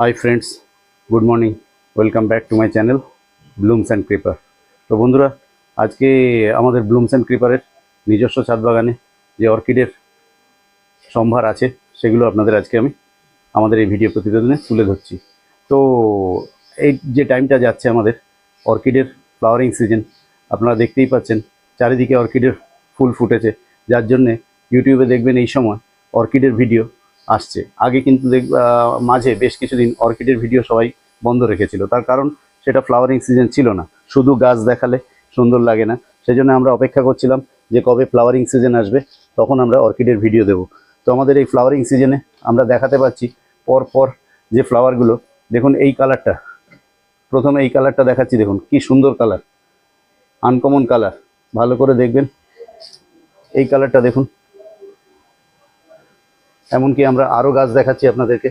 Hi friends good morning welcome back to my channel blooms and creeper তো বন্ধুরা, আজকে আমাদের ব্লুমস অ্যান্ড ক্রিপারের নিজস্ব ছাদ বাগানে যে অর্কিডের সম্ভার আছে, সেগুলো আপনাদের আজকে আমি আমাদের এই ভিডিও প্রতিবেদনে তুলে ধরছি। তো এই যে টাইমটা যাচ্ছে আমাদের অর্কিডের ফ্লাওয়ারিং সিজন আপনারা দেখতেই পাচ্ছেন চারিদিকে অর্কিডের ফুল ফুটেছে। যার জন্যে ইউটিউবে দেখবেন এই সময় অর্কিডের ভিডিও আসছে। আগে কিন্তু মাঝে বেশ কিছুদিন অর্কিডের ভিডিও সবাই বন্ধ রেখেছিল। তার কারণ সেটা ফ্লাওয়ারিং সিজন ছিল না। শুধু গাছ দেখালে সুন্দর লাগে না। সেজন্য আমরা অপেক্ষা করছিলাম যে কবে ফ্লাওয়ারিং সিজন আসবে, তখন আমরা অর্কিডের ভিডিও দেব। তো আমাদের এই ফ্লাওয়ারিং সিজনে আমরা দেখাতে পাচ্ছি পর পর যে ফ্লাওয়ারগুলো দেখুন এই কালারটা প্রথমে এই কালারটা দেখাচ্ছি, দেখুন কি সুন্দর কালার আনকমন কালার ভালো করে দেখবেন। এই কালারটা দেখুন। এমনকি আমরা আরও গাছ দেখাচ্ছি আপনাদেরকে।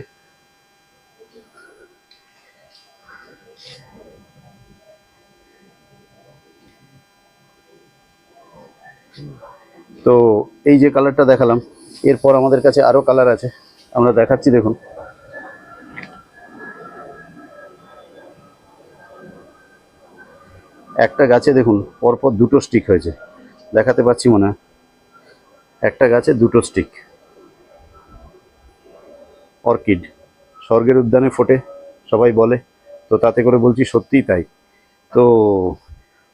তো এই যে কালারটা দেখালাম, এরপর আমাদের কাছে আরও কালার আছে। আমরা দেখাচ্ছি, দেখুন। একটা গাছে দেখুন, পরপর দুটো স্টিক হয়েছে। দেখাতে পাচ্ছি মনে একটা গাছে দুটো স্টিক অর্কিড। স্বর্গের উদ্যানে ফোটে, সবাই বলে। তো তাতে করে বলছি সত্যিই তাই। তো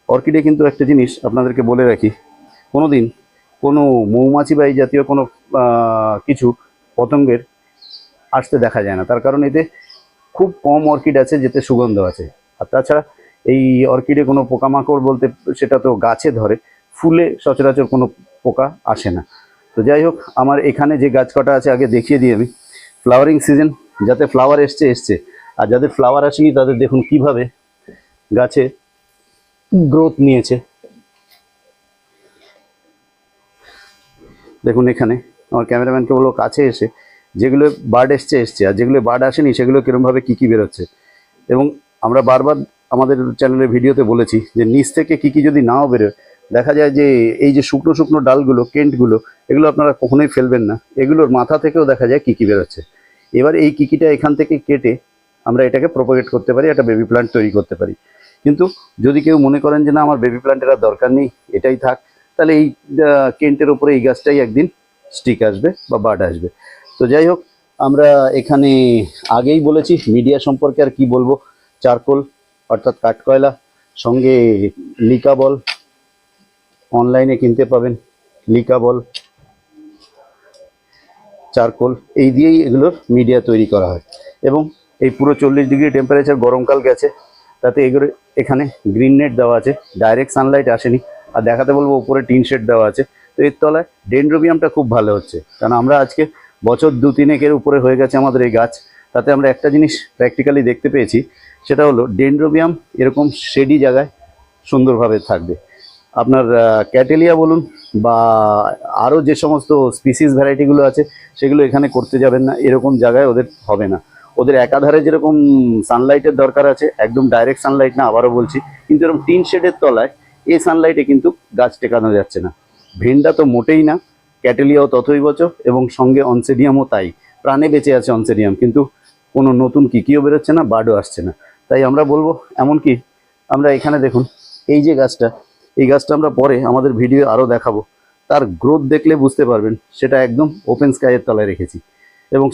অর্কিডে কিন্তু একটা জিনিস আপনাদেরকে বলে রাখি। কোনো দিন কোনো মৌমাছি বা এই জাতীয় কোনো কিছু পতঙ্গের আসতে দেখা যায় না। তার কারণ এতে খুব কম অর্কিড আছে, যেতে সুগন্ধ আছে। আর তাছাড়া এই অর্কিডে কোনো পোকামাকড় বলতে সেটা তো গাছে ধরে, ফুলে সচরাচর কোনো পোকা আসে না। তো যাই হোক, আমার এখানে যে গাছ কটা আছে আগে দেখিয়ে দিই আমি। ফ্লাওয়ারিং সিজন যাতে ফ্লাওয়ার এসছে এসছে। আর যাদের ফ্লাওয়ার আসেনি, তাদের দেখুন কীভাবে গাছে গ্রোথ নিয়েছে। দেখুন এখানে, আমার ক্যামেরাম্যানকে বলল, কাছে এসে যেগুলো বার্ড এসছে এসছে। আর যেগুলো বার্ড আসেনি, সেগুলো কীরমভাবে কী কী বেরোচ্ছে? এবং আমরা বারবার আমাদের চ্যানেলের ভিডিওতে বলেছি যে, নিচ থেকে কী কী যদি নাও বেরোয়, দেখা যায় যে, এই যে শুকনো শুকনো ডালগুলো, কেন্টগুলো, এগুলো আপনারা কখনোই ফেলবেন না। এগুলোর মাথা থেকেও দেখা যায় কী কী বেরোচ্ছে। এবার এই কিকিটা এখান থেকে কেটে আমরা এটাকে প্রোপাগেট করতে পারি, একটা বেবি প্ল্যান্ট তৈরি করতে পারি। কিন্তু যদি কেউ মনে করেন যে না, আমার বেবি প্ল্যান্টের আর দরকার নেই, এটাই থাক, তাহলে এই কেন্টের ওপরে এই গাছটাই একদিন স্টিক আসবে বা বার্ড আসবে। তো যাই হোক, আমরা এখানে আগেই বলেছি মিডিয়া সম্পর্কে আর কি বলব? চারকোল অর্থাৎ কাঠকয়লা, সঙ্গে লিকা বল অনলাইনে কিনতে পাবেন। লিকা বল চারকোল, এই দিয়েই এগুলোর মিডিয়া তৈরি করা হয়। এবং এই পুরো চল্লিশ ডিগ্রি টেম্পারেচার গরমকাল গেছে, তাতে এগুলো এখানে গ্রিন নেট দেওয়া আছে ডাইরেক্ট সানলাইট আসেনি। আর দেখাতে বলব, উপরে টিন শেড দেওয়া আছে। তো এর তলায় ডেন্ড্রোবিয়ামটা খুব ভালো হচ্ছে। কারণ আমরা আজকে বছর দু তিনেকের উপরে হয়ে গেছে আমাদের এই গাছ। তাতে আমরা একটা জিনিস প্র্যাকটিক্যালি দেখতে পেয়েছি, সেটা হলো ডেন্ড্রোবিয়াম এরকম শেডি জায়গায় সুন্দরভাবে থাকবে। আপনার ক্যাটেলিয়া বলুন বা আরও যে সমস্ত স্পিসিস ভ্যারাইটিগুলো আছে, সেগুলো এখানে করতে যাবেন না। এরকম জায়গায় ওদের হবে না। ওদের একাধারে যেরকম সানলাইটের দরকার আছে, একদম ডাইরেক্ট সানলাইট না, আবারও বলছি, কিন্তু এরকম টিন শেডের তলায় এই সানলাইটে কিন্তু গাছ টেকানো যাচ্ছে না। ভেন্ডা তো মোটেই না ক্যাটেলিয়াও ততই বছর, এবং সঙ্গে অনসেডিয়ামও তাই। প্রাণে বেঁচে আছে অনসেডিয়াম কিন্তু কোনো নতুন কিকিও বেরোচ্ছে না, বার্ডও আসছে না। তাই আমরা বলব, এমনকি আমরা এখানে দেখুন, এই যে গাছটা এই গাছটা আমরা পরে আমাদের ভিডিও আরও দেখাবো। তার গ্রোথ দেখলে বুঝতে পারবেন, সেটা একদম ওপেন স্কাইয়ের তলায় রেখেছি। এবং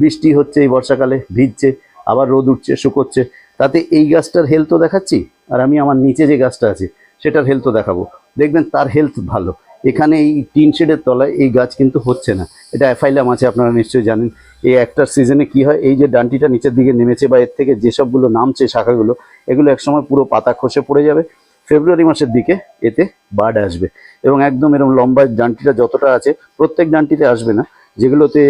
বৃষ্টি হচ্ছে এই বর্ষাকালে, ভিজছে, আবার রোদ উঠছে, শুকোচ্ছে। তাতে এই গাছটার হেলথও দেখাচ্ছি, আর আমি আমার নিচে যে গাছটা আছে, সেটার হেলথও দেখাবো। দেখবেন তার হেলথ ভালো। এখানে এই টিন শেডের তলায় এই গাছ কিন্তু হচ্ছে না। এটা অ্যাফাইলাম আছে, আপনারা নিশ্চয়ই জানেন। এই একটার সিজনে কি হয়, এই যে ডান্টিটা নিচের দিকে নেমেছে, বা এর থেকে যেসবগুলো নামছে শাখাগুলো, এগুলো একসময় পুরো পাতা খসে পড়ে যাবে। ফেব্রুয়ারি মাসের দিকে এতে বার্ড আসবে এবং একদম এরকম লম্বা ডান্টিটা যতটা আছে, প্রত্যেক ডান্টিতে আসবে না। যেগুলোতে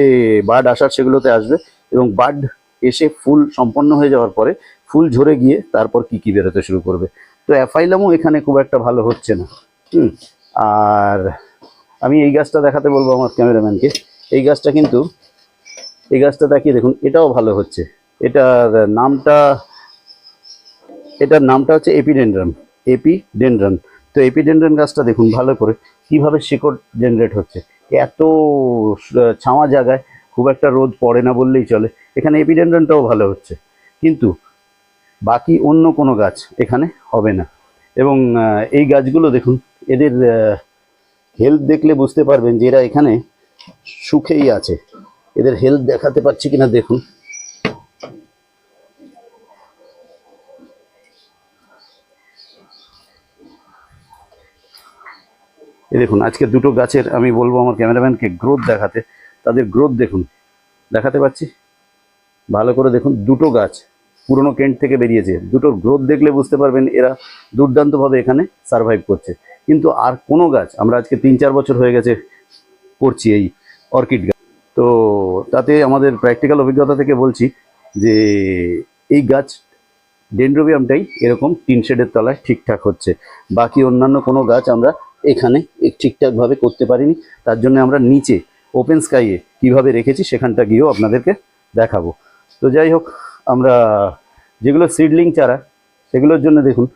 বার্ড আসার সেগুলোতে আসবে এবং বার্ড এসে ফুল সম্পন্ন হয়ে যাওয়ার পরে ফুল ঝরে গিয়ে তারপর কি কি বেরোতে শুরু করবে। তো অ্যাফাইলামও এখানে খুব একটা ভালো হচ্ছে না। হুম, আর আমি এই গাছটা দেখাতে বলব আমার ক্যামেরাম্যানকে। এই গাছটা কিন্তু, এই গাছটা দেখিয়ে দেখুন, এটাও ভালো হচ্ছে। এটার নামটা এটার নামটা হচ্ছে এপিডেন্ড্রাম। এপিডেন্ড্রাম তো এপিডেন্ড্রাম গাছটা দেখুন ভালো করে কীভাবে শিকড় জেনারেট হচ্ছে। এত ছাওয়া জায়গায় খুব একটা রোদ পড়ে না বললেই চলে। এখানে এপিডেন্ড্রনটাও ভালো হচ্ছে। কিন্তু বাকি অন্য কোনো গাছ এখানে হবে না। এবং এই গাছগুলো দেখুন, এদের হেলথ দেখলে বুঝতে পারবেন যে এরা এখানে সুখেই আছে। এদের হেলথ দেখাতে পাচ্ছি কিনা দেখুন। এই দেখুন, আজকে দুটো গাছের, আমি বলব আমার ক্যামেরাম্যানকে গ্রোথ দেখাতে। তাদের গ্রোথ দেখুন, দেখাতে পাচ্ছি? ভালো করে দেখুন, দুটো গাছ পুরনো কেন্ট থেকে বেরিয়েছে। দুটোর গ্রোথ দেখলে বুঝতে পারবেন এরা দুর্দান্তভাবে এখানে সার্ভাইভ করছে। কিন্তু আর কোনো গাছ, আমরা আজকে তিন চার বছর হয়ে গেছে করছি এই অর্কিড গাছ। তো তাতে আমাদের প্র্যাকটিক্যাল অভিজ্ঞতা থেকে বলছি যে, এই গাছ ডেন্ড্রোবিয়ামটাই এরকম টিন শেডের তলায় ঠিকঠাক হচ্ছে। বাকি অন্যান্য কোনো গাছ আমরা এখানে ঠিকঠাকভাবে করতে পারিনি। তার জন্য আমরা নিচে ওপেন স্কাইয়ে কীভাবে রেখেছি সেখানটা গিয়েও আপনাদেরকে দেখাবো। তো যাই হোক, আমরা যেগুলো সিডলিং চারা, সেগুলোর জন্য দেখুন,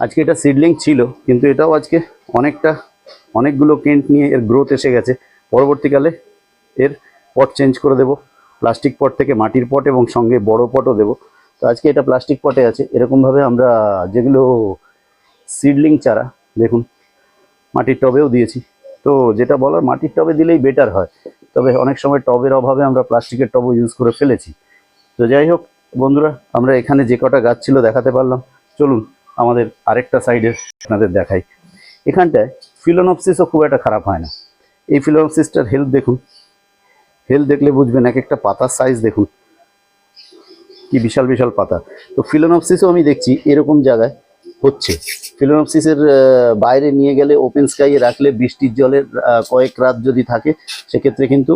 আজকে এটা সিডলিং ছিল, কিন্তু এটাও আজকে অনেকটা, অনেকগুলো কেন্ট নিয়ে এর গ্রোথ এসে গেছে। পরবর্তীকালে এর পট চেঞ্জ করে দেব। প্লাস্টিক পট থেকে মাটির পট এবং সঙ্গে বড় পটও দেবো। তো আজকে এটা প্লাস্টিক পটে আছে। এরকমভাবে আমরা যেগুলো সিডলিং চারা, দেখুন মাটির টবেও দিয়েছি। তো যেটা বলার, মাটির টবে দিলেই বেটার হয়। তবে অনেক সময় টবের অভাবে আমরা প্লাস্টিকের টবও ইউজ করে ফেলেছি। তো যাই হোক, বন্ধুরা, আমরা এখানে যে কটা গাছ ছিল দেখাতে পারলাম। চলুন, আমাদের আরেকটা সাইডে আপনাদের দেখাই। এখানটায় ফিলোনপসিসও খুব একটা খারাপ হয় না। এই ফিলোনপসিসটার হেলথ দেখুন। হেলথ দেখলে বুঝবেন, এক একটা পাতার সাইজ দেখুন। কি বিশাল বিশাল পাতা। তো ফিলোনপসিসও আমি দেখছি এরকম জায়গায় হচ্ছে। ফিলোনপসিসের বাইরে নিয়ে গেলে ওপেন স্কাইয়ে রাখলে বৃষ্টির জলের কয়েক রাত যদি থাকে, সেক্ষেত্রে কিন্তু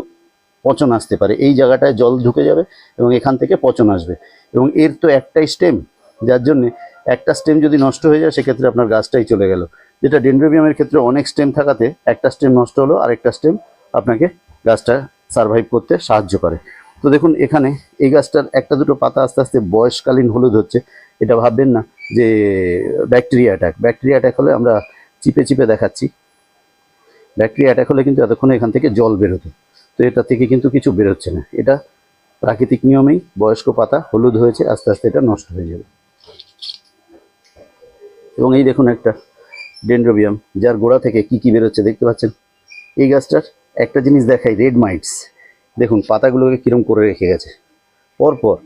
পচন আসতে পারে। এই জায়গাটায় জল ঢুকে যাবে এবং এখান থেকে পচন আসবে। এবং এর তো একটাই স্টেম যার জন্যে একটা স্টেম যদি নষ্ট হয়ে যায়, সেক্ষেত্রে আপনার গাছটাই চলে গেল। যেটা ডেন্ড্রোবিয়ামের ক্ষেত্রে অনেক স্টেম থাকাতে একটা স্টেম নষ্ট হলো, আরেকটা স্টেম আপনাকে গাছটা সার্ভাইভ করতে সাহায্য করে। তো দেখুন, এখানে এই গাছটার একটা দুটো পাতা আস্তে আস্তে বয়সকালীন হলুদ হচ্ছে। এটা ভাববেন না যে ব্যাকটেরিয়া অ্যাটাক ব্যাকটেরিয়া অ্যাটাক হলে আমরা চিপে চিপে দেখাচ্ছি। ব্যাকটেরিয়া অ্যাটাক হলে কিন্তু এতক্ষণে এখান থেকে জল বেরোতো। তো এটা থেকে কিন্তু কিছু বেরোচ্ছে না। এটা প্রাকৃতিক নিয়মেই বয়স্ক পাতা হলুদ হয়েছে, আস্তে আস্তে এটা নষ্ট হয়ে যাবে। এবং এই দেখুন একটা ডেন্ড্রোবিয়াম যার গোড়া থেকে কি কি বেরোচ্ছে দেখতে পাচ্ছেন? এই গাছটার একটা জিনিস দেখাই রেড মাইটস দেখুন, পাতাগুলোকে কিরম করে রেখে গেছে। পরপর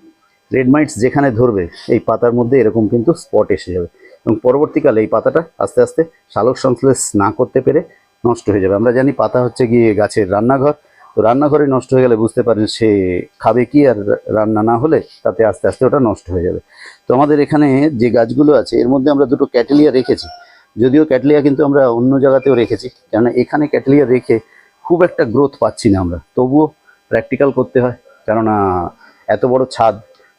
রেড মাইটস যেখানে ধরবে, এই পাতার মধ্যে এরকম কিন্তু স্পট এসে যাবে। এবং পরবর্তীকালে এই পাতাটা আস্তে আস্তে সালোক সংশ্লেষ না করতে পেরে নষ্ট হয়ে যাবে। আমরা জানি পাতা হচ্ছে গিয়ে গাছের রান্নাঘর। তো রান্নাঘরে নষ্ট হয়ে গেলে বুঝতে পারেন সে খাবে কি আর রান্না না হলে তাতে আস্তে আস্তে ওটা নষ্ট হয়ে যাবে। তো আমাদের এখানে যে গাছগুলো আছে, এর মধ্যে আমরা দুটো ক্যাটেলিয়া রেখেছি। যদিও ক্যাটলিয়া কিন্তু আমরা অন্য জায়গাতেও রেখেছি, কেননা এখানে ক্যাটলিয়া রেখে খুব একটা গ্রোথ পাচ্ছি না আমরা। তবুও প্র্যাকটিক্যাল করতে হয়, কেননা এত বড় ছাদ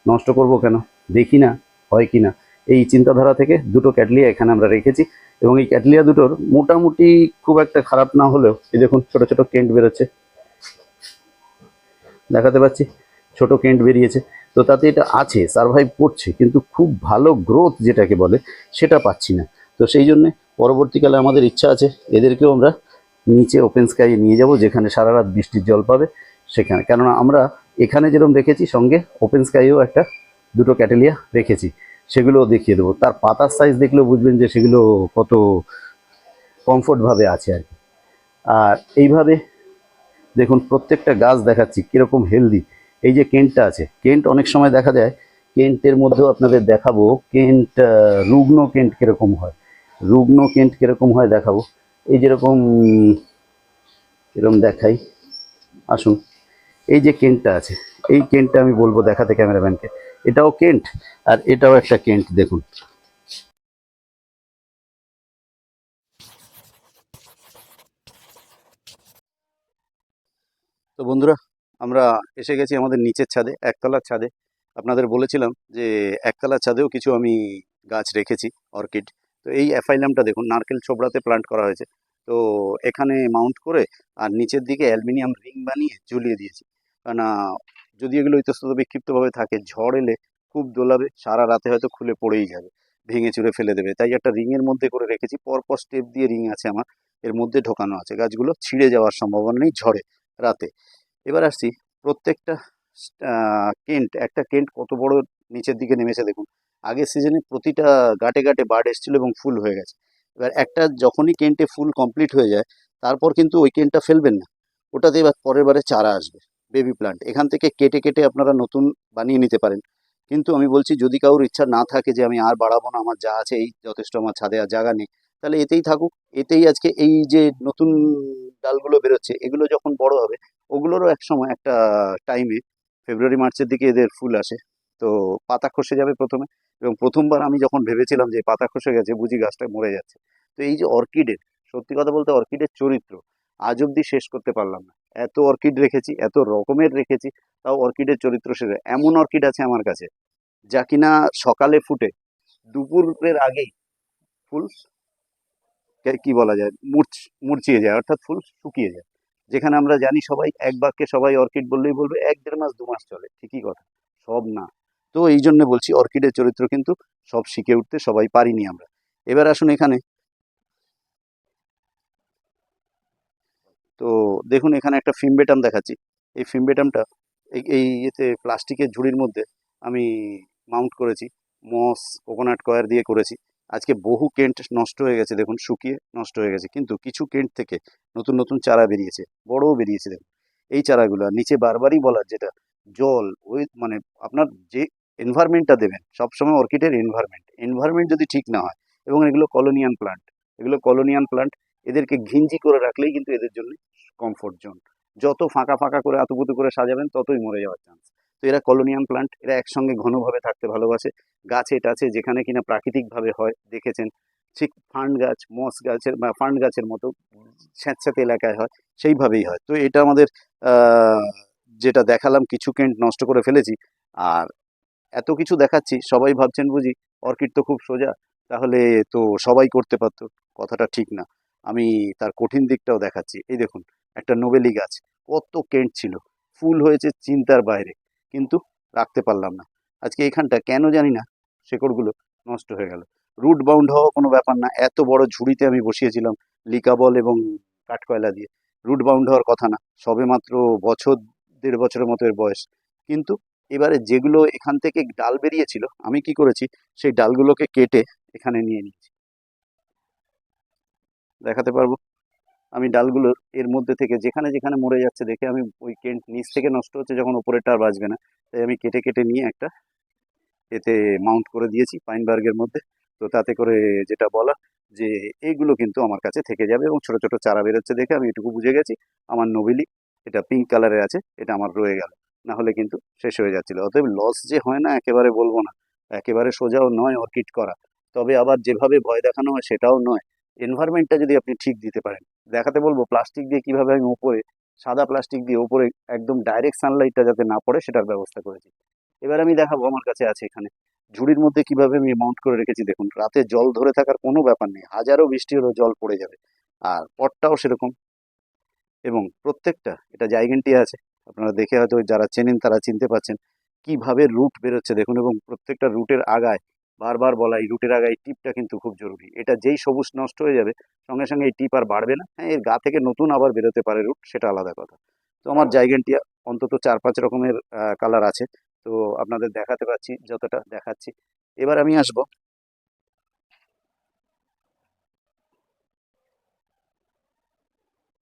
নষ্ট করব কেন? দেখি না, হয় কি না? এই চিন্তাধারা থেকে দুটো ক্যাটলিয়া এখানে আমরা রেখেছি এবং এই ক্যাটলিয়া দুটোর মোটামুটি খুব একটা খারাপ না হলেও, এই দেখুন ছোট ছোট কেন্ট বেরোচ্ছে। দেখাতে পাচ্ছি, ছোট কেন্ট বেরিয়েছে। তো তাতে এটা আছে, সার্ভাইভ করছে, কিন্তু খুব ভালো গ্রোথ যেটাকে বলে, সেটা পাচ্ছি না। তো সেই জন্যে পরবর্তীকালে আমাদের ইচ্ছা আছে, এদেরকেও আমরা নিচে ওপেন স্কাইয়ে নিয়ে যাব, যেখানে সারা রাত বৃষ্টির জল পাবে, সেখানে। কেননা আমরা এখানে যেরকম রেখেছি সঙ্গে ওপেন স্কাইও একটা দুটো ক্যাটেলিয়া রেখেছি। সেগুলোও দেখিয়ে দেবো। তার পাতার সাইজ দেখলেও বুঝবেন যে সেগুলো কত কমফোর্টভাবে আছে আর কি। আর এইভাবে দেখুন, প্রত্যেকটা গাছ দেখাচ্ছি কীরকম হেলদি এই যে কেন্টটা আছে, কেন্ট অনেক সময় দেখা যায়, কেন্টের মধ্যেও আপনাদের দেখাবো, কেন্ট রুগ্ন কেন্ট কীরকম হয়। রুগ্ন কেন্ট কীরকম হয় দেখাবো। এই যেরকম এরকম দেখাই। আসুন। এই যে কেন্টটা আছে, এই কেন্টটা আমি বলব দেখাতে ক্যামেরাম্যানকে। এটাও কেন্ট, আর এটাও একটা কেন্ট, দেখুন। তো বন্ধুরা, আমরা এসে গেছি আমাদের নিচের ছাদে, একতলার ছাদে। আপনাদের বলেছিলাম যে একতলার ছাদেও কিছু আমি গাছ রেখেছি, অর্কিড। তো এই অ্যাফাইলামটা দেখুন, নারকেল ছোবড়াতে প্লান্ট করা হয়েছে। তো এখানে মাউন্ট করে, আর নিচের দিকে অ্যালমিনিয়াম রিং বানিয়ে ঝুলিয়ে দিয়েছি। কেননা যদি এগুলো ইতস্তত বিক্ষিপ্তভাবে থাকে, ঝড় এলে খুব দোলাবে, সারা রাতে হয়তো খুলে পড়েই যাবে, ভেঙে চুরে ফেলে দেবে। তাই একটা রিংয়ের মধ্যে করে রেখেছি, পরপর স্টেপ দিয়ে রিং আছে আমার, এর মধ্যে ঢোকানো আছে। গাছগুলো ছিঁড়ে যাওয়ার সম্ভাবনা নেই ঝড়ে, রাতে। এবার আসছি, প্রত্যেকটা কেন্ট, একটা কেন্ট কত বড় নিচের দিকে নেমেছে দেখুন। আগের সিজনে প্রতিটা গাটে গাটে বার্ড এসেছিল এবং ফুল হয়ে গেছে। এবার একটা যখনই কেন্টে ফুল কমপ্লিট হয়ে যায়, তারপর কিন্তু ওই কেন্টটা ফেলবেন না। ওটাতে এবার পরের বারে চারা আসবে। বেবি প্লান্ট এখান থেকে কেটে কেটে আপনারা নতুন বানিয়ে নিতে পারেন। কিন্তু আমি বলছি, যদি কারোর ইচ্ছা না থাকে যে আমি আর বাড়াবো না, আমার যা আছে এই যথেষ্ট, আমার ছাদে আর জায়গা নেই, তাহলে এতেই থাকুক। এতেই আজকে এই যে নতুন ডালগুলো বেরোচ্ছে, এগুলো যখন বড় হবে, ওগুলোরও এক সময় একটা টাইমে ফেব্রুয়ারি মার্চের দিকে এদের ফুল আসে। তো পাতা খসে যাবে প্রথমে, এবং প্রথমবার আমি যখন ভেবেছিলাম যে পাতা খসে গেছে, বুঝি গাছটা মরে যাচ্ছে। তো এই যে অর্কিডের, সত্যি কথা বলতে অর্কিডের চরিত্র, আজ অব্দি শেষ করতে পারলাম না। এত অর্কিড রেখেছি, এত রকমের রেখেছি, তাও অর্কিডের চরিত্র হয়। এমন অর্কিড আছে আমার কাছে, যা কিনা সকালে ফুটে, দুপুরের আগেই ফুল কে- বলা যায় মূর্ছ মুরচিয়ে যায়, অর্থাৎ ফুল শুকিয়ে যায়। যেখানে আমরা জানি সবাই এক বাক্যে সবাই অর্কিড বললেই বলবে, এক দেড় মাস, দু মাস চলে, ঠিকই কথা, সব না। তো এই জন্য বলছি, অর্কিডের চরিত্র কিন্তু সব শিখে উঠতে সবাই পারিনি আমরা। এবার আসুন এখানে তো দেখুন, এখানে একটা ফিমবেটাম দেখাচ্ছি। এই ফিমবেটামটা এই ইয়েতে প্লাস্টিকের ঝুড়ির মধ্যে আমি মাউন্ট করেছি মস কোকোনাট কয়ার দিয়ে করেছি। আজকে বহু কেন্ট নষ্ট হয়ে গেছে, দেখুন, শুকিয়ে নষ্ট হয়ে গেছে। কিন্তু কিছু কেন্ট থেকে নতুন নতুন চারা বেরিয়েছে, বড়ও বেরিয়েছে, দেখুন। এই চারাগুলো নিচে বারবারই বলার যেটা, জল, ওই মানে আপনার যে এনভায়রনমেন্টটা দেবেন, সবসময় অর্কিডের এনভায়রনমেন্ট এনভায়রনমেন্ট যদি ঠিক না হয়, এবং এগুলো কলোনিয়ান প্লান্ট এগুলো কলোনিয়ান প্লান্ট এদেরকে ঘিঞ্জি করে রাখলেই কিন্তু এদের জন্য কমফোর্ট জোন যত ফাঁকা ফাঁকা করে আতুপুতু করে সাজাবেন, ততই মরে যাওয়ার চান্স তো এরা কলোনিয়াম প্লান্ট এরা একসঙ্গে ঘনভাবে থাকতে ভালোবাসে। গাছে টাছে যেখানে কিনা প্রাকৃতিকভাবে হয়, দেখেছেন। ঠিক ফান্ড গাছ, মস গাছের, বা ফান্ড গাছের মতো স্যাঁতস্যাঁতে এলাকায় হয়, সেইভাবেই হয়। তো এটা আমাদের যেটা দেখালাম, কিছু কেন্ট নষ্ট করে ফেলেছি। আর এত কিছু দেখাচ্ছি, সবাই ভাবছেন বুঝি অর্কিড তো খুব সোজা, তাহলে তো সবাই করতে পারতো, কথাটা ঠিক না। আমি তার কঠিন দিকটাও দেখাচ্ছি। এই দেখুন একটা নোবেলি গাছ। কত কেন্ট ছিল। ফুল হয়েছে চিন্তার বাইরে। কিন্তু রাখতে পারলাম না। আজকে এখানটা কেন জানি না, শেকড়গুলো নষ্ট হয়ে গেল। রুট বাউন্ড হওয়া কোনো ব্যাপার না। এত বড় ঝুড়িতে আমি বসিয়েছিলাম লিকাবল এবং কাঠকয়লা দিয়ে। রুট বাউন্ড হওয়ার কথা না, সবে মাত্র বছর, দেড় বছরের মতো এর বয়স। কিন্তু এবারে যেগুলো এখান থেকে ডাল বেরিয়েছিল, আমি কি করেছি? সেই ডালগুলোকে কেটে এখানে নিয়ে নিয়েছি। দেখাতে পারব? আমি ডালগুলো এর মধ্যে থেকে যেখানে যেখানে মরে যাচ্ছে দেখে আমি ওই কেন্ট নিচ থেকে নষ্ট হচ্ছে যখন ওপরেরটা আর বাঁচবে না। তাই আমি কেটে কেটে নিয়ে একটা এতে মাউন্ট করে দিয়েছি পাইনবার্গের মধ্যে। তো তাতে করে যেটা বলা যে এইগুলো কিন্তু আমার কাছে থেকে যাবে এবং ছোট ছোট চারা বেরোচ্ছে দেখে আমি এটুকু বুঝে গেছি। আমার নবিলি, এটা পিঙ্ক কালারের আছে, এটা আমার রয়ে গেল। না হলে কিন্তু শেষ হয়ে যাচ্ছিল। অতএব লস যে হয় না একেবারে বলব না। একেবারে সোজাও নয়, অর্কিড করা। তবে আবার যেভাবে ভয় দেখানো হয় সেটাও নয়। এনভায়রনমেন্টটা যদি আপনি ঠিক দিতে পারেন দেখাতে বলব প্লাস্টিক দিয়ে কীভাবে আমি উপরে, সাদা প্লাস্টিক দিয়ে উপরে একদম ডাইরেক্ট সানলাইটটা যাতে না পড়ে সেটার ব্যবস্থা করেছি। এবার আমি দেখাবো, আমার কাছে আছে এখানে। ঝুড়ির মধ্যে কীভাবে আমি মাউন্ট করে রেখেছি দেখুন, রাতে জল ধরে থাকার কোনো ব্যাপার নেই, হাজারো বৃষ্টি হলেও জল পড়ে যাবে, আর পটটাও সেরকম। এবং প্রত্যেকটা, এটা জাইগেন্টি আছে, আপনারা দেখে হয়তো যারা চেনেন তারা চিনতে পারছেন, কীভাবে রুট বেরোচ্ছে দেখুন, এবং প্রত্যেকটা রুটের আগায় বারবার বলা এই রুটের আগায় টিপটা কিন্তু খুব জরুরি। এটা যেই সবুজ নষ্ট হয়ে যাবে সঙ্গে সঙ্গে এই টিপ আর বাড়বে না। হ্যাঁ এর গা থেকে নতুন আবার বেরোতে পারে রুট সেটা আলাদা কথা। তো আমার জাইগেন্টিয়া অন্তত চার পাঁচ রকমের কালার আছে। তো আপনাদের দেখাতে পাচ্ছি যতটা দেখাচ্ছি। এবার আমি আসব।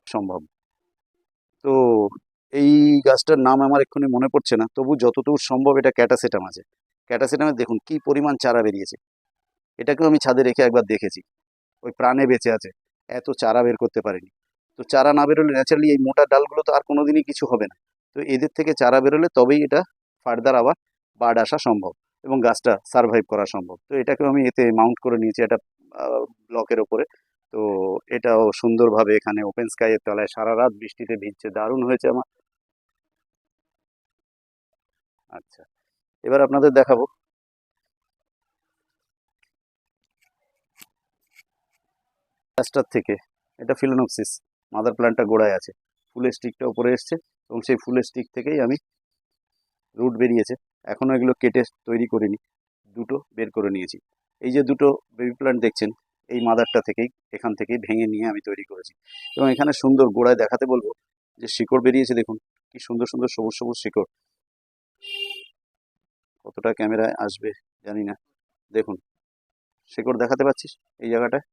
সম্ভব। তো এই গাছটার নাম আমার এক্ষুনি মনে পড়ছে না। তবু যতদূর সম্ভব এটা ক্যাটাসেটাম আছে। ক্যাটাসেটামে দেখুন কি পরিমাণ চারা বেরিয়েছে। এটাকেও আমি ছাদে রেখে একবার দেখেছি। ওই প্রাণে বেঁচে আছে। এত চারা বের করতে পারেনি। তো চারা না বেরোলে ন্যাচারালি এই মোটা ডালগুলো তো আর কোনোদিনই কিছু হবে না। তো এদের থেকে চারা বেরোলে তবেই এটা ফার্দার আবার বাড আসা সম্ভব এবং গাছটা সারভাইভ করা সম্ভব। তো এটাকেও আমি এতে মাউন্ট করে নিয়েছি একটা ব্লকের ওপরে। তো এটাও সুন্দরভাবে এখানে ওপেন স্কাইয়ের তলায় সারা রাত বৃষ্টিতে ভিজছে। দারুণ হয়েছে আমার। আচ্ছা। এবার আপনাদের দেখাবো। থেকে, এটা ফিলোনক্সিস মাদার প্ল্যান্টটা গোড়ায় আছে। ফুলের স্টিকটা উপরে এসছে এবং সেই ফুলের স্টিক থেকেই আমি রুট বেরিয়েছে। এখনও এগুলো কেটে তৈরি করিনি, দুটো বের করে নিয়েছি। এই যে দুটো বেবি প্ল্যান্ট দেখছেন, এই মাদারটা থেকেই, এখান থেকেই ভেঙে নিয়ে আমি তৈরি করেছি। এবং এখানে সুন্দর গোড়ায় দেখাতে বলব যে শিকড় বেরিয়েছে, দেখুন, কি সুন্দর সুন্দর সবুজ সবুজ শিকড়। কতটা ক্যামেরায় আসবে জানি না। দেখুন, শিকড় দেখাতে পাচ্ছিস এই জায়গাটায়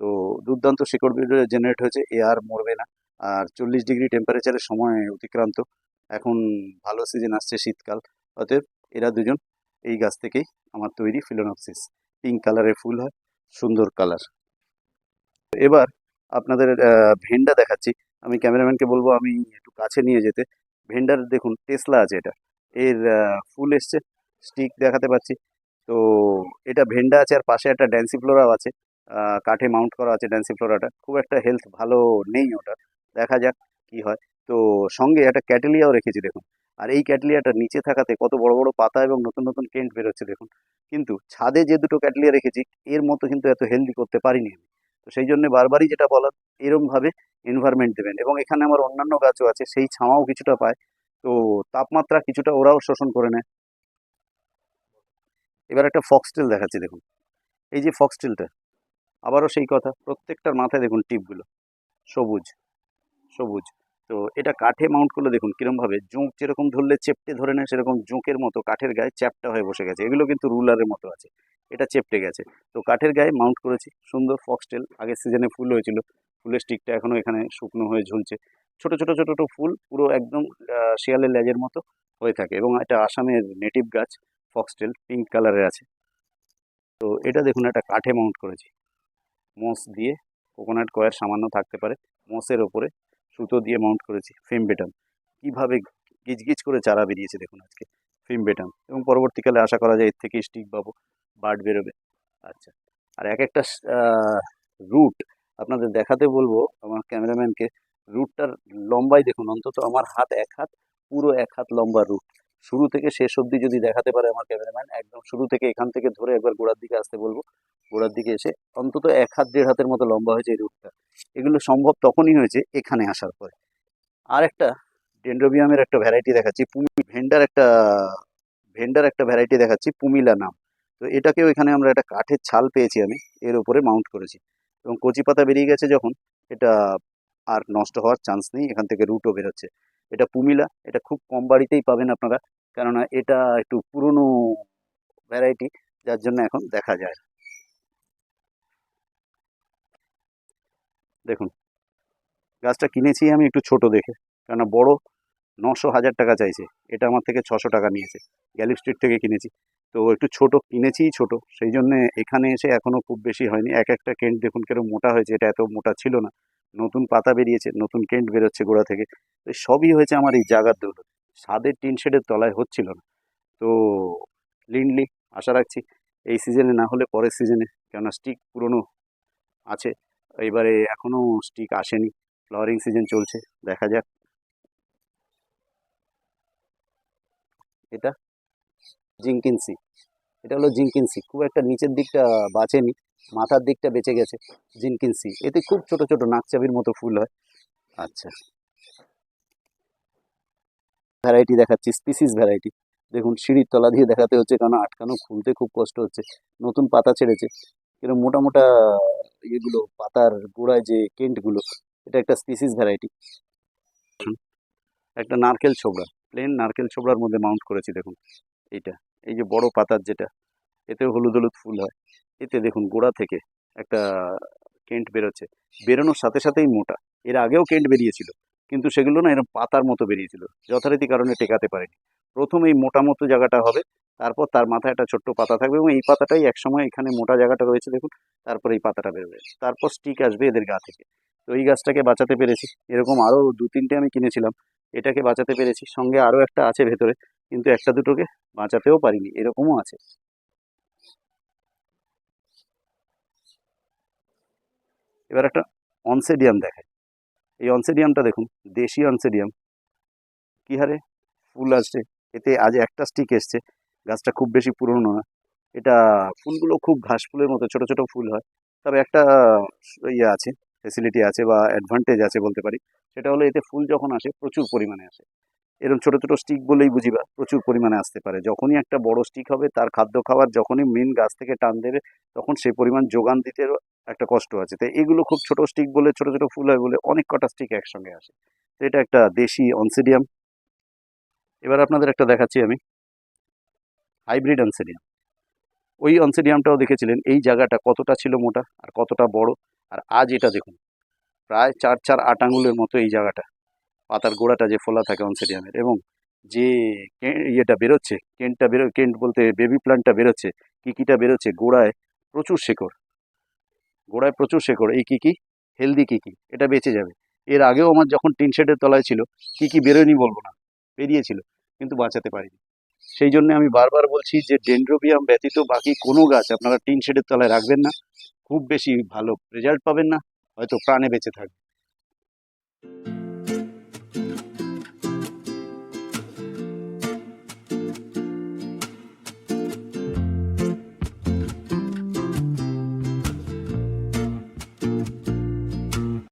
তো দুর্দান্ত শিকড় জেনারেট হয়েছে এ আর মরবে না। আর চল্লিশ ডিগ্রি টেম্পারেচারের সময় অতিক্রান্ত। এখন ভালো সিজন আসছে শীতকাল। অতএব এরা দুজন এই গাছ থেকেই আমার তৈরি ফিলোনপসিস পিঙ্ক কালারের ফুল হয়, সুন্দর কালার এবার আপনাদের ভেন্ডা দেখাচ্ছি। আমি ক্যামেরাম্যানকে বলব আমি একটু কাছে নিয়ে যেতে। ভেন্ডার দেখুন টেসলা আছে এটা। এর ফুল এসছে। স্টিক দেখাতে পাচ্ছি। তো এটা ভেন্ডা আছে আর পাশে একটা ড্যান্সিফ্লোরাও আছে। কাঠে মাউন্ট করা আছে ড্যান্সি ফ্লোরাটা খুব একটা হেলথ ভালো নেই ওটা। দেখা যাক কি হয়। তো সঙ্গে একটা ক্যাটেলিয়াও রেখেছি দেখুন। আর এই ক্যাটলিয়াটা নিচে থাকাতে কত বড় বড় পাতা এবং নতুন নতুন কেন্ট বেরোচ্ছে দেখুন। কিন্তু ছাদে যে দুটো ক্যাটলিয়া রেখেছি, এর মতো কিন্তু এত হেলদি করতে পারিনি আমি। তো সেই জন্য বারবারই যেটা বলার, এরমভাবে এনভায়রনমেন্ট দেবেন। এবং এখানে আমার অন্যান্য গাছও আছে, সেই ছাওয়াও কিছুটা পায়। তো তাপমাত্রা কিছুটা ওরাও শোষণ করে নেয়। এবার একটা ফক্সটেল দেখাচ্ছি, দেখুন। এই যে ফক্সটেলটা আবারও সেই কথা, প্রত্যেকটার মাথায় দেখুন টিপগুলো সবুজ সবুজ। তো এটা কাঠে মাউন্ট করলে দেখুন কিরমভাবে, জোঁক যেরকম ধরলে চেপটে ধরে নেয়, সেরকম জোঁকের মতো কাঠের গায়ে চ্যাপটা হয়ে বসে গেছে। এগুলো কিন্তু রুলারের মতো আছে, এটা চেপটে গেছে। তো কাঠের গায়ে মাউন্ট করেছি, সুন্দর ফক্সটেল আগের সিজনে ফুল হয়েছিল, ফুলের স্টিকটা এখনও এখানে শুকনো হয়ে ঝুলছে। ছোট ছোট ছোট ছোট ফুল, পুরো একদম শিয়ালের লেজের মতো হয়ে থাকে এবং এটা আসামের নেটিভ গাছ। ফক্সটেল পিঙ্ক কালারের আছে। তো এটা দেখুন, একটা কাঠে মাউন্ট করেছি। মোস দিয়ে কোকোনাট কয়ের সামান্য থাকতে পারে মোসের ওপরে সুতো দিয়ে মাউন্ট করেছি ফিম বেটাম কীভাবে গিজগিজ করে চারা বেরিয়েছে দেখুন আজকে ফিম বেটাম এবং পরবর্তীকালে আশা করা যায় এর থেকে স্টিক পাবো বার্ড বেরোবে। আচ্ছা আর এক একটা রুট আপনাদের দেখাতে বলব, আমার ক্যামেরাম্যানকে রুটটার লম্বাই দেখুন, অন্তত আমার হাত এক হাত, পুরো এক হাত লম্বা রুট শুরু থেকে শেষ অবধি যদি দেখাতে পারে আমার ক্যামেরাম্যান, একদম শুরু থেকে এখান থেকে ধরে একবার গোড়ার দিকে আসতে বলব। গোড়ার দিকে এসে অন্তত এক হাত, দেড় হাতের মতো লম্বা হয়েছে এই রুটটা। এগুলো সম্ভব তখনই হয়েছে এখানে আসার পরে। আর একটা ডেন্ড্রোবিয়ামের একটা ভ্যারাইটি দেখাচ্ছি, পুমি ভেন্ডার একটা ভেন্ডার একটা ভ্যারাইটি দেখাচ্ছি, পুমিলা নাম। তো এটাকেও এখানে আমরা একটা কাঠের ছাল পেয়েছি আমি, এর উপরে মাউন্ট করেছি। এবং কচি পাতা বেরিয়ে গেছে যখন, এটা আর নষ্ট হওয়ার চান্স নেই, এখান থেকে রুটও বেরোচ্ছে। এটা পুমিলা এটা খুব কম বাড়িতেই পাবেন আপনারা। কেননা এটা একটু পুরনো ভ্যারাইটি যার জন্য এখন দেখা যায়। দেখুন, গাছটা কিনেছি আমি একটু ছোট দেখে। কেননা বড় নশো হাজার টাকা চাইছে। এটা আমার থেকে ছশো টাকা নিয়েছে। গ্যালিপ স্ট্রিট থেকে কিনেছি। তো একটু ছোট, কিনেছিই ছোট। সেই জন্য এখানে এসে এখনও খুব বেশি হয়নি। এক একটা কেন্ট দেখুন কেন মোটা হয়েছে। এটা এত মোটা ছিল না। নতুন পাতা বেরিয়েছে, নতুন কেন্ট বেরোচ্ছে গোড়া থেকে। তো সবই হয়েছে আমার এই জাগার দৌলত ছাদের টিন শেডের তলায় হচ্ছিল না। তো লিন্ডলি, আশা রাখছি এই সিজনে না হলে পরের সিজনে, কেননা স্টিক পুরনো আছে। এবারে এখনও স্টিক আসেনি। ফ্লাওয়ারিং সিজন চলছে, দেখা যাক। এটা জিঙ্কিনসি এটা হলো জিঙ্কিনসি খুব একটা নিচের দিকটা বাঁচেনি। মাথার দিকটা বেঁচে গেছে জিনকিনসি এতে খুব ছোট ছোট নাকচাবির মতো ফুল হয়। আচ্ছা। ভ্যারাইটি দেখাচ্ছি স্পিসিস ভ্যারাইটি দেখুন সিঁড়ির তলা দিয়ে দেখাতে হচ্ছে কারণ আটকানো খুলতে খুব কষ্ট হচ্ছে। নতুন পাতা ছেড়েছে। কিন্তু মোটা মোটা ইয়েগুলো পাতার গোড়ায় যে কেন্টগুলো এটা একটা স্পিসিস ভ্যারাইটি একটা নারকেল ছোবড়া প্লেন নারকেল ছোবড়ার মধ্যে মাউন্ট করেছি দেখুন। এইটা এই যে বড় পাতার যেটা এতেও হলুদ হলুদ ফুল হয়। এতে দেখুন গোড়া থেকে একটা কেন্ট বেরোচ্ছে। বেরোনোর সাথে সাথেই মোটা। এর আগেও কেন্ট বেরিয়েছিল, কিন্তু সেগুলো না এরকম পাতার মতো বেরিয়েছিল। যথারীতি কারণে টেকাতে পারেনি। প্রথম এই মোটা মতো জায়গাটা হবে, তারপর তার মাথায় একটা ছোট্ট পাতা থাকবে এবং এই পাতাটাই একসময় এখানে মোটা জায়গাটা রয়েছে দেখুন, তারপর এই পাতাটা বেরোবে তারপর স্টিক আসবে এদের গা থেকে। তো এই গাছটাকে বাঁচাতে পেরেছি। এরকম আরও দু তিনটে আমি কিনেছিলাম, এটাকে বাঁচাতে পেরেছি। সঙ্গে আরও একটা আছে ভেতরে, কিন্তু একটা দুটোকে বাঁচাতেও পারিনি, এরকমও আছে। এবার একটা অনসেডিয়াম দেখায় এই অনসেডিয়ামটা দেখুন দেশি অনসেডিয়াম। কী হারে? ফুল আসছে। এতে আজ একটা স্টিক এসছে। গাছটা খুব বেশি পুরনো না। এটা ফুলগুলো খুব ঘাস ফুলের মতো, ছোট ছোট ফুল হয়। তবে একটা ইয়ে আছে ফেসিলিটি আছে বা অ্যাডভান্টেজ আছে বলতে পারি। সেটা হলো এতে ফুল যখন আসে, প্রচুর পরিমাণে আসে। এরকম ছোটো ছোটো স্টিক বলেই বুঝিবা প্রচুর পরিমাণে আসতে পারে। যখনই একটা বড় স্টিক হবে, তার খাদ্য খাবার যখনই মেন গাছ থেকে টান দেবে, তখন সেই পরিমাণ যোগান দিতে একটা কষ্ট আছে। তো এগুলো খুব ছোট স্টিক বলে, ছোট ছোট ফুল হয় বলে অনেক কটা স্টিক একসঙ্গে আসে। তো এটা একটা দেশি অনসিডিয়াম এবার আপনাদের একটা দেখাচ্ছি আমি। হাইব্রিড অনসেডিয়াম ওই অনসেডিয়ামটাও দেখেছিলেন, এই জায়গাটা কতটা ছিল মোটা আর কতটা বড়? আর আজ এটা দেখুন, প্রায় চার চার আট আঙুলের মতো এই জায়গাটা। পাতার গোড়াটা যে ফোলা থাকে অনসেডিয়ামের এবং যে ইয়েটা বেরোচ্ছে, কেন্টটা বেরো কেন্ট বলতে বেবি প্লান্টটা বেরোচ্ছে, কিকিটা বেরোচ্ছে গোড়ায় প্রচুর শেকড়। গোড়ায় প্রচুর শেকড়। এই কিকি হেলদি কিকি, এটা বেঁচে যাবে। এর আগেও আমার যখন টিন শেডের তলায় ছিল, কিকি বেরোয়নি বলব না, বেরিয়েছিল, কিন্তু বাঁচাতে পারিনি। সেই জন্য আমি বারবার বলছি যে ডেন্ড্রোবিয়াম ব্যতীত বাকি কোনো গাছ আপনারা টিন শেডের তলায় রাখবেন না, খুব বেশি ভালো রেজাল্ট পাবেন না, হয়তো প্রাণে বেঁচে থাকবে।